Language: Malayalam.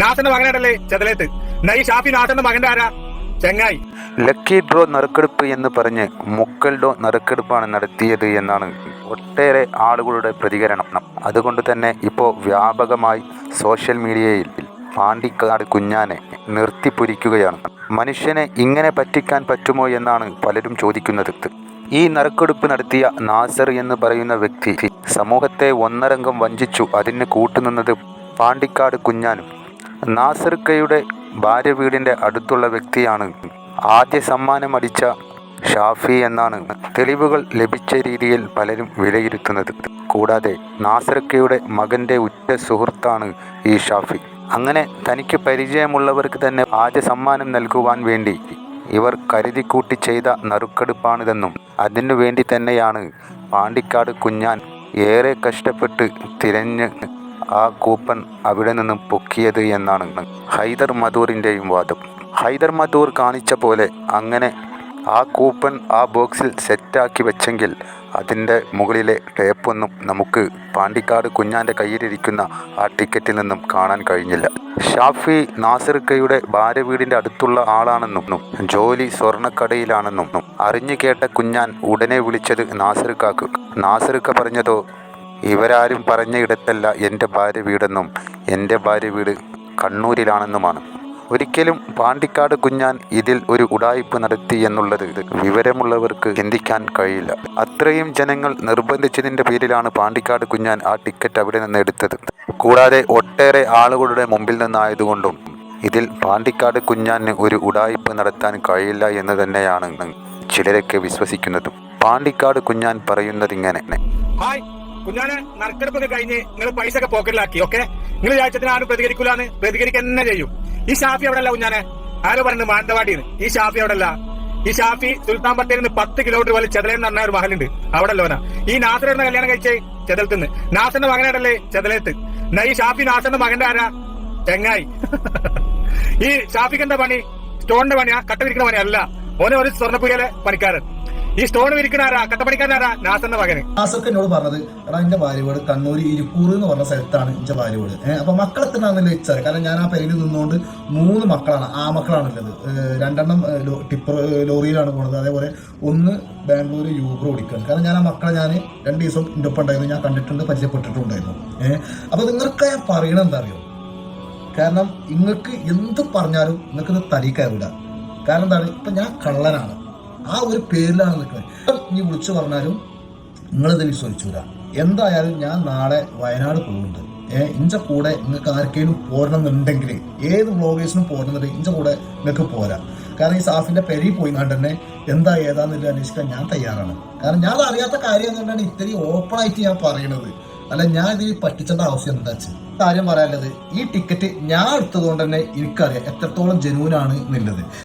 നാസന്റെ മകനായിട്ടല്ലേ ചെതലേത്ത്? എന്നാ ഈ ഷാഫി നാസന്റെ മകന്റെ ആരാ? ചെങ്ങായി. ലക്കി ഡ്രോ നറുക്കെടുപ്പ് എന്ന് പറഞ്ഞ് മുക്കൽ ഡോ നറുക്കെടുപ്പാണ് നടത്തിയത് എന്നാണ് ഒട്ടേറെ ആളുകളുടെ പ്രതികരണം. അതുകൊണ്ട് തന്നെ ഇപ്പോൾ വ്യാപകമായി സോഷ്യൽ മീഡിയയിൽ പാണ്ടിക്കാട് കുഞ്ഞാനെ നിർത്തിപ്പൊരിക്കുകയാണ്. മനുഷ്യനെ ഇങ്ങനെ പറ്റിക്കാൻ പറ്റുമോ എന്നാണ് പലരും ചോദിക്കുന്നത്. ഈ നറുക്കെടുപ്പ് നടത്തിയ നാസർ എന്ന് പറയുന്ന വ്യക്തി സമൂഹത്തെ ഒന്നരംഗം വഞ്ചിച്ചു. അതിന് കൂട്ടുനിന്നത് പാണ്ടിക്കാട് കുഞ്ഞാനും നാസർക്കയുടെ ഭാര്യ വീടിന്റെ അടുത്തുള്ള വ്യക്തിയാണ്. ആദ്യ സമ്മാനം അടിച്ച ഷാഫി എന്നാണ് തെളിവുകൾ ലഭിച്ച രീതിയിൽ പലരും വിലയിരുത്തുന്നത്. കൂടാതെ നാസർക്കയുടെ മകന്റെ ഉറ്റ സുഹൃത്താണ് ഈ ഷാഫി. അങ്ങനെ തനിക്ക് പരിചയമുള്ളവർക്ക് തന്നെ ആദ്യ സമ്മാനം നൽകുവാൻ വേണ്ടി ഇവർ കരുതിക്കൂട്ടി ചെയ്ത നറുക്കെടുപ്പാണിതെന്നും അതിനു വേണ്ടി തന്നെയാണ് പാണ്ടിക്കാട് കുഞ്ഞാൻ ഏറെ കഷ്ടപ്പെട്ട് തിരഞ്ഞ് ആ കൂപ്പൺ അവിടെ നിന്നും പൊക്കിയത് എന്നാണ് ഹൈദർ മധൂറിന്റെയും വാദം. ഹൈദർ മധൂർ കാണിച്ച പോലെ അങ്ങനെ ആ കൂപ്പൺ ആ ബോക്സിൽ സെറ്റാക്കി വെച്ചെങ്കിൽ അതിന്റെ മുകളിലെ ടേപ്പൊന്നും നമുക്ക് പാണ്ടിക്കാട് കുഞ്ഞാന്റെ കയ്യിലിരിക്കുന്ന ആ ടിക്കറ്റിൽ നിന്നും കാണാൻ കഴിഞ്ഞില്ല. ഷാഫി നാസിർക്കയുടെ ഭാര്യ വീടിന്റെ അടുത്തുള്ള ആളാണെന്നും ജോലി സ്വർണക്കടയിലാണെന്നും അറിഞ്ഞു കേട്ട കുഞ്ഞാൻ ഉടനെ വിളിച്ചത് നാസിർക്കാക്ക്. നാസിർക്ക പറഞ്ഞതോ ഇവരാരും പറഞ്ഞ ഇടത്തല്ല എന്റെ ഭാര്യ വീടെന്നും എന്റെ ഭാര്യ വീട് കണ്ണൂരിലാണെന്നുമാണ്. ഒരിക്കലും പാണ്ടിക്കാട് കുഞ്ഞാൻ ഇതിൽ ഒരു ഉടായ്പ നടത്തി എന്നുള്ളത് വിവരമുള്ളവർക്ക് ചിന്തിക്കാൻ കഴിയില്ല. അത്രയും ജനങ്ങൾ നിർബന്ധിച്ചതിന്റെ പേരിലാണ് പാണ്ടിക്കാട് കുഞ്ഞാൻ ആ ടിക്കറ്റ് അവിടെ നിന്ന് എടുത്തത്. കൂടാതെ ഒട്ടേറെ ആളുകളുടെ മുമ്പിൽ നിന്നായതുകൊണ്ടും ഇതിൽ പാണ്ടിക്കാട് കുഞ്ഞാന് ഒരു ഉടായ്പ നടത്താൻ കഴിയില്ല എന്ന് തന്നെയാണ് ചിലരൊക്കെ വിശ്വസിക്കുന്നതും. പാണ്ടിക്കാട് കുഞ്ഞാൻ പറയുന്നത് ഇങ്ങനെ. ഹായ്. കുഞ്ഞാനെ നറുക്കെടുപ്പൊക്കെ കഴിഞ്ഞ് നിങ്ങൾ പൈസ ഒക്കെ പോക്കറ്റിലാക്കി ഓക്കെ? നിങ്ങൾ വിചാരിച്ചതിന് ആരും പ്രതികരിക്കൂലെന്ന്? പ്രതികരിക്കുക തന്നെ ചെയ്യും. ഈ ഷാഫി അവിടെ അല്ല കുഞ്ഞാനെ? ആരോ പറഞ്ഞു മാനന്തവാടിന്ന് ഈ ഷാഫി അവിടെ അല്ല ഈ ഷാഫി സുൽത്താൻ ബത്തേരിൽ നിന്ന് പത്ത് കിലോമീറ്റർ വലിയ ചെതലയിൽ എന്ന് പറഞ്ഞ ഒരു മഹലുണ്ട്. അവിടെ അല്ലോന ഈ നാസറിന്റെ കല്യാണം കഴിച്ചേ? ചെതലത്തുനിന്ന് നാസറിന്റെ മകനായിട്ടല്ലേ ചെതലേത്ത്? എന്നാ ഈ ഷാഫി നാസറിന്റെ മകന്റെ ആരാ? ചെങ്ങായി. ഈ ഷാഫിക്ക് എന്താ പണി? സ്റ്റോണിന്റെ പണിയാ? കട്ട വിരിക്കുന്ന പണി അല്ല ഓനെ ഒരു സ്വർണപ്പുരിയിലെ പണിക്കാരൻ. ഈ സ്റ്റോൺ വിരിക്കണാരാ ആരാ? നാസന്റെ മകന്. നാസൊക്കെ എന്നോട് പറഞ്ഞത് എടാ എന്റെ ഭാര്യ വീട് കണ്ണൂർ എന്ന് പറഞ്ഞ സ്ഥലത്താണ് എന്റെ ഭാര്യ വീട് അപ്പൊ മക്കളെ എത്തണമെന്നില്ല വെച്ചാൽ കാരണം ഞാൻ ആ പെരയിൽ നിന്നുകൊണ്ട് മൂന്ന് മക്കളാണ് ആ മക്കളാണ് ഉള്ളത് രണ്ടെണ്ണം ടിപ്പർ ലോറിയിലാണ് പോണത്. അതേപോലെ ഒന്ന് ബാംഗ്ലൂർ യൂബർ ഓടിക്കുകയാണ് കാരണം ഞാൻ ആ മക്കളെ ഞാൻ രണ്ട് ദിവസം എന്റെ ഒപ്പം ഉണ്ടായിരുന്നു. ഞാൻ കണ്ടിട്ടുണ്ട് പരിചയപ്പെട്ടിട്ടുണ്ടായിരുന്നു. ഏഹ് അപ്പൊ നിങ്ങൾക്ക് ഞാൻ പറയണത് എന്താ അറിയോ കാരണം നിങ്ങൾക്ക് എന്ത് പറഞ്ഞാലും നിങ്ങൾക്ക് ഇത് തലീക്കാവില്ല കാരണം എന്താണ്? ഇപ്പൊ ഞാൻ കള്ളനാണ്. ആ ഒരു പേരിലാണ് നിൽക്കുന്നത്. നീ വിളിച്ചു പറഞ്ഞാലും നിങ്ങളിത് വിശ്വസിച്ചൂല. എന്തായാലും ഞാൻ നാളെ വയനാട് പോകുന്നുണ്ട്. ഏഹ് ഇഞ്ച കൂടെ നിങ്ങൾക്ക് ആർക്കെങ്കിലും പോരണമെന്നുണ്ടെങ്കിൽ ഏത് വ്ളോഗേഴ്സിനും പോരണമെന്നുണ്ടെങ്കിൽ ഇഞ്ച കൂടെ നിങ്ങൾക്ക് പോരാ. കാരണം ഈ സാഫിന്റെ പെരി പോയി കണ്ട് തന്നെ എന്താ ഏതാന്നില്ല അന്വേഷിക്കാൻ ഞാൻ തയ്യാറാണ്. കാരണം ഞാൻ അറിയാത്ത കാര്യം എന്നുകൊണ്ടാണ് ഇത്രയും ഓപ്പൺ ആയിട്ട് ഞാൻ പറയണത്? അല്ല ഞാൻ ഇതിൽ പറ്റിച്ചേണ്ട ആവശ്യം എന്താ വെച്ചാൽ കാര്യം പറയാനുള്ളത് ഈ ടിക്കറ്റ് ഞാൻ എടുത്തത് കൊണ്ട് തന്നെ എനിക്കറിയാം എത്രത്തോളം ജനുവിനാണ് എന്നുള്ളത്.